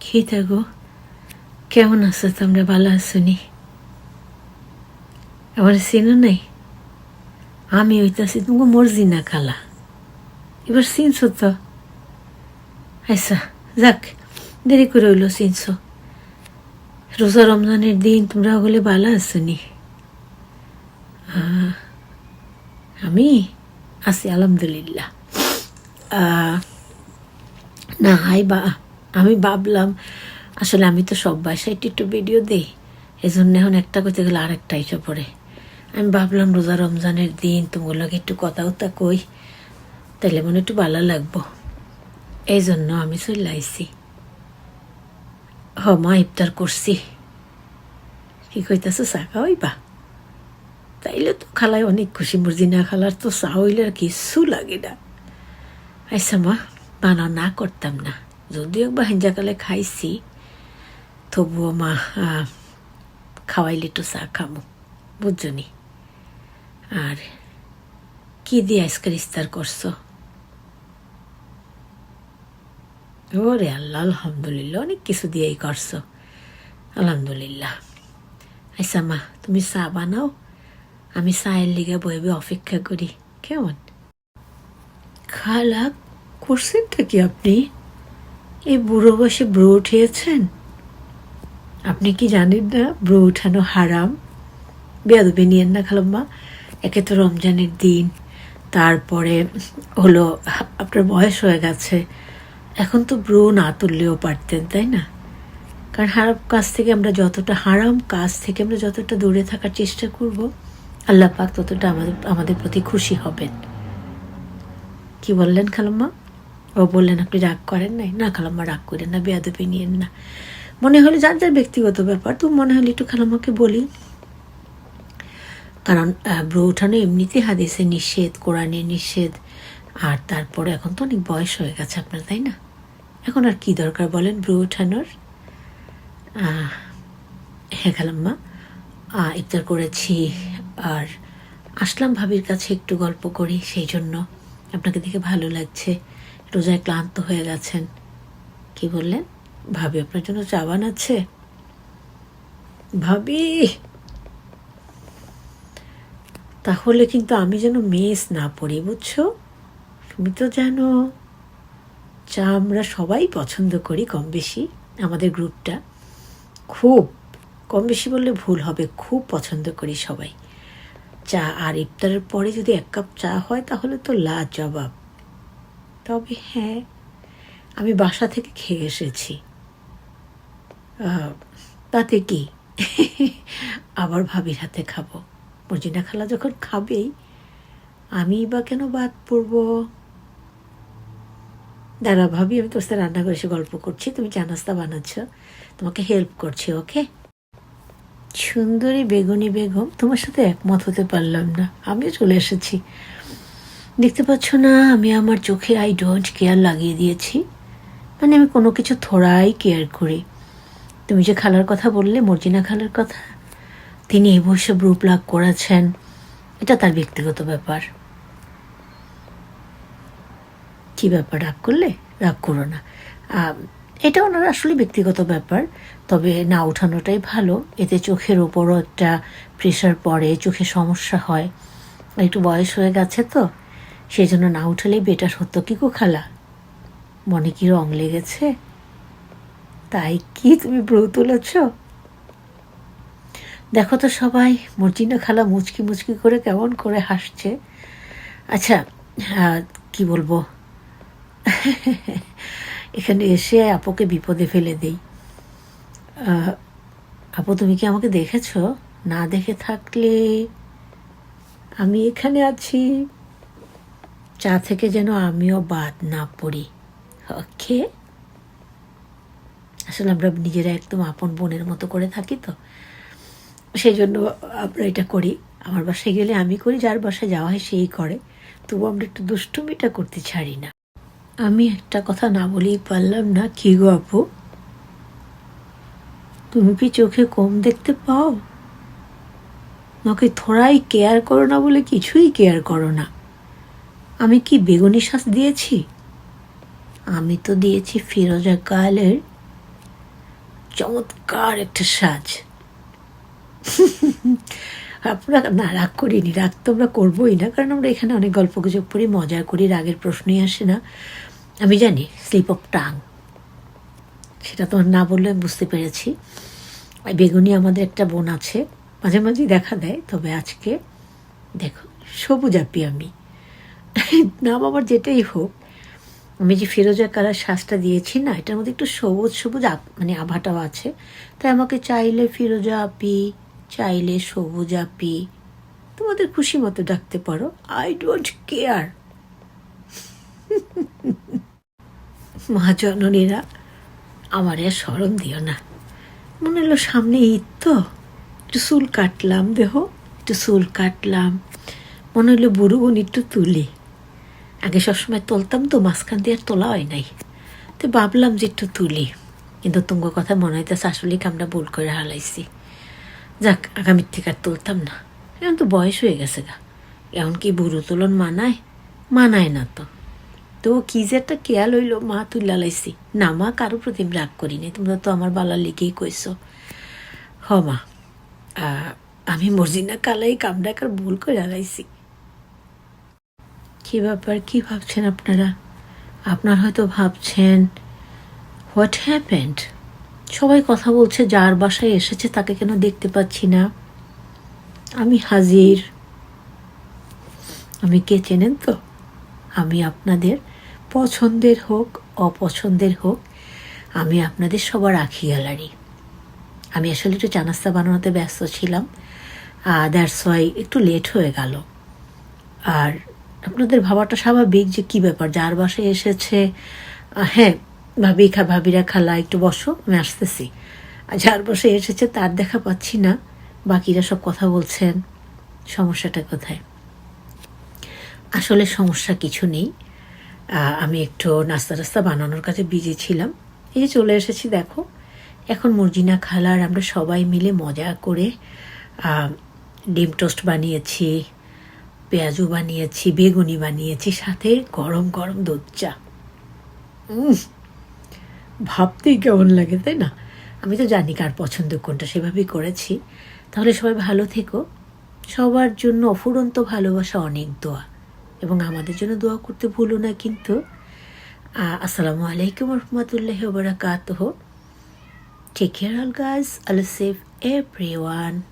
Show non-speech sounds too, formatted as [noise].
কি গো কেমন আছো তোমরা? ভালো আছো নি আমার চিনো নাই? আমি হইতাছি তুমি মর্জি না খালা। এবার চিনছো তো? আচ্ছা যাক দেরি করে হইল চিনছো। রোজা রমজানের দিন তোমরা হলে ভালো আছো নি আহ, আমি আছি আলহামদুলিল্লাহ। না হাই বা আমি ভাবলাম, আসলে আমি তো সব বাসায় একটু ভিডিও দিই। এই জন্য এখন একটা করতে গেলে আরেকটা এসে পড়ে। আমি ভাবলাম, রোজা রমজানের দিন তোমাগুলোকে একটু কথাও তা কই, তাইলে মনে একটু ভালো লাগবো। এই জন্য আমি চলে আইছি। হ মা ইফতার করছি। কি কইতাছো, চা খাওয়াইবা? তাইলে তো খালায় অনেক খুশি মর্জি না খালার তো চা হইলে আর কিচ্ছু লাগে না। আচ্ছা মা বানা না করতাম না। যদিও একবার হেঞ্জাকালে খাইছি, তবুও মা খাওয়াইলে একটু চা খামো বুঝছনি আর কি দিয়ে আজকাল ইস্তার করছ? ওরে আল্লাহ, আলহামদুলিল্লাহ, অনেক কিছু দিয়েই করছ, আলহামদুলিল্লাহ। আচ্ছা মা, তুমি চা বানাও, আমি চায়ের লিগে বইবে অপেক্ষা করি, কেমন? খালা, করছেনটা কি আপনি? এই বুড়ো বসে ব্রু উঠিয়েছেন? আপনি কি জানেন না ব্রু উঠানো হারাম? বেয়াদবি নিয়েন না খালাম্মা। একে তো রমজানের দিন। তারপরে হলো, আপনার বয়স হয়ে গেছে। এখন তো ব্রু না তুললেও পারতেন, তাই না? কারণ হারাম কাজ থেকে আমরা যতটা, হারাম কাজ থেকে আমরা যতটা দূরে থাকার চেষ্টা করব, আল্লাহ পাক ততটা আমাদের আমাদের প্রতি খুশি হবেন। কি বললেন খালাম্মা? ও বললেন, আপনি রাগ করেন নাই? না খালাম্মা, রাগ করেন না, বেয়াদবি নিয়েন না। মনে হলে যার যার ব্যক্তিগত ব্যাপার, তো মনে হলে একটু খালাম্মাকে বলি। কারণ ব্রু উঠানো এমনিতে হাদিসে নিষেধ, কোরআনে নিষেধ, আর তারপরে এখন তো অনেক বয়স হয়ে গেছে আপনার, তাই না? এখন আর কি দরকার বলেন ব্রু উঠানোর? হ্যাঁ খালাম্মা ইফতার করেছি, আর আসলাম ভাবির কাছে একটু গল্প করি, সেই জন্য আপনাকে দেখে ভালো লাগছে। রোজায় ক্লান্ত হয়ে গেছেন। কি বললেন? ভাবি, আপনার জন্য চা বানাচ্ছে? ভাবি! তাহলে কিন্তু আমি যেন মেস না পড়ি, বুঝছ? তুমি তো জানো চা আমরা সবাই পছন্দ করি কম বেশি, আমাদের গ্রুপটা। খুব, কম বেশি বললে ভুল হবে, খুব পছন্দ করি সবাই। চা আর ইফতারের পরে যদি এক কাপ চা হয়, তাহলে তো লা জবাব তবে হ্যাঁ আমি বাসা থেকে খেয়ে এসেছি। তাতে কি? আবার ভাবির হাতে খাব। মর্জিনা খালা যখন খাবেই, আমি বা কেন বাদ পড়ব? দাঁড়া ভাবি, আমি তোর সাথে রান্না করে এসে গল্প করছি। তুমি চা নাস্তা বানাচ্ছ। তোমাকে হেল্প করছি ওকে সুন্দরী বেগুনি বেগম, তোমার সাথে একমত হতে পারলাম না। আমিও চলে এসেছি। দেখতে পাচ্ছ না, আমি আমার চোখে আই ডোন্ট কেয়ার লাগিয়ে দিয়েছি। মানে আমি কোনো কিছু থোড়াই কেয়ার করি। তুমি যে খালার কথা বললে, মর্জিনা খালার কথা, তিনি এই বৈশব রূপ লাভ করেছেন, এটা তার ব্যক্তিগত ব্যাপার। কি ব্যাপার, রাগ করলে? রাগ করো না। এটা ওনার আসলে ব্যক্তিগত ব্যাপার, তবে না ওঠানোটাই ভালো। এতে চোখের ওপরও একটা প্রেশার পড়ে, চোখে সমস্যা হয়। একটু বয়স হয়ে গেছে তো সেই জন্য না উঠালেই বেটার হতো কি গো খালা? মনে কি রং লেগেছে? তাই কি তুমি ব্রু তুলেছ? দেখো তো সবাই মর্জিনা খালা মুচকি মুচকি করে কেমন করে হাসছে। আচ্ছা কি বলব? এখানে এসে আপুকে বিপদে ফেলে দেই। আপু তুমি কি আমাকে দেখেছ? না দেখে থাকলে আমি এখানে আছি। চা থেকে যেন আমিও বাদ না পড়ি। ওকে? আসলে আমরা নিজেরা একদম আপন বোনের মতো করে থাকি তো। সেই জন্য আমরা এটা করি। আমার বাসায় গেলে আমি করি, যার বাসায় যাওয়া হয় সেই করে। তবু আমরা একটু দুষ্টুমিটা করতে ছাড়ি না। আমি একটা কথা না বলেই পারলাম না। কি গো আপু? তুমি কি চোখে কম দেখতে পাও? নাকি থোড়াই কেয়ার করো না বলে কিছুই কেয়ার করো না। আমি কি বেগুনি শ্বাস দিয়েছি? আমি তো দিয়েছি ফিরোজা কালের চমৎকার একটা সাজ। আপনারা না, রাগ করিনি, রাগ তো আমরা করবোই না, কারণ আমরা এখানে অনেক গল্প গুজব করি, মজা করি, রাগের প্রশ্নই আসে না। আমি জানি স্লিপ অফ টাং সেটা তো না বললে বুঝতে পেরেছি। বেগুনি আমাদের একটা বোন আছে, মাঝে মাঝেই দেখা দেয়, তবে আজকে দেখো, সবুজ আপি আমি। [laughs] নাম আমার যেটাই হোক, আমি যে ফিরোজা কালার শ্বাসটা দিয়েছি না, এটার মধ্যে একটু সবুজ সবুজ মানে আভাটাও আছে। তাই আমাকে চাইলে ফিরোজা আপি, চাইলে সবুজ আপি, তোমাদের খুশি মতো ডাকতে পারো। আই ডোন্ট কেয়ার মহাজননীরা আমার আর সরম দিও না। মনে হলো সামনে ঈদ তো, একটু চুল কাটলাম দেহ, একটু চুল কাটলাম। মনে হলো বুড়ো বোন একটু তুলি। আগে সবসময় তুলতাম তো, মাঝখান দিয়ে আর তোলা হয় নাই। তো ভাবলাম যে একটু তুলি। কিন্তু তুঙ্গ কথা মনে হইতেছে আসলে কামটা ভুল করে হালাইছি যাক, আগামীর থেকে আর তুলতাম না। এখন তো বয়স হয়ে গেছে গা। এখন কি বুড়ো তুলন মানায়? মানায় না তো। তো কি যে একটা কেয়াল হইল, মা তুল্লা লাইছি। না মা, কারও প্রতি রাগ করি নাই। তোমরা তো আমার বালার লিগেই কইছো। হ মা। আমি মর্জিনা কালাই কামডাকার ভুল করে হারাইছি। কি ব্যাপার? কি ভাবছেন আপনারা? আপনার হয়তো ভাবছেন হোয়াট হ্যাপেন্ড সবাই কথা বলছে, যার বাসায় এসেছে তাকে কেন দেখতে পাচ্ছি না। আমি হাজির। আমি কে চেনেন তো? আমি আপনাদের পছন্দের হোক, অপছন্দের হোক, আমি আপনাদের সবার আখি গ্যালারি আমি আসলে একটু চানাস্তা বানানোতে ব্যস্ত ছিলাম দ্যাটস ওয়াই একটু লেট হয়ে গেল। আর আপনাদের ভাবাটা স্বাভাবিক যে কি ব্যাপার? যার বাসায় এসেছে হ্যাঁ ভাবি খা, ভাবিরা খালা, একটু বসো, আমি আসতেছি। যার বাসায় এসেছে, তার দেখা পাচ্ছি না। বাকিরা সব কথা বলছেন। সমস্যাটা কোথায়? আসলে সমস্যা কিছু নেই। আমি একটু নাস্তা টাস্তা বানানোর কাছে বিজি ছিলাম। এই যে চলে এসেছি, দেখো। এখন মর্জিনা খালার আমরা সবাই মিলে মজা করে ডিম টোস্ট বানিয়েছি পেঁয়াজু বানিয়েছি, বেগুনি বানিয়েছি, সাথে গরম গরম দুধ চা। ভাবতেই কেমন লাগে, তাই না? আমি তো জানি কার পছন্দ কোনটা, সেভাবেই করেছি। তাহলে সবাই ভালো থেকো। সবার জন্য অফুরন্ত ভালোবাসা অনেক দোয়া। এবং আমাদের জন্য দোয়া করতে ভুলো না কিন্তু। আসসালামু আলাইকুম রহমতুল্লাহ বারাকাতুহ take care all guys Allah safe everyone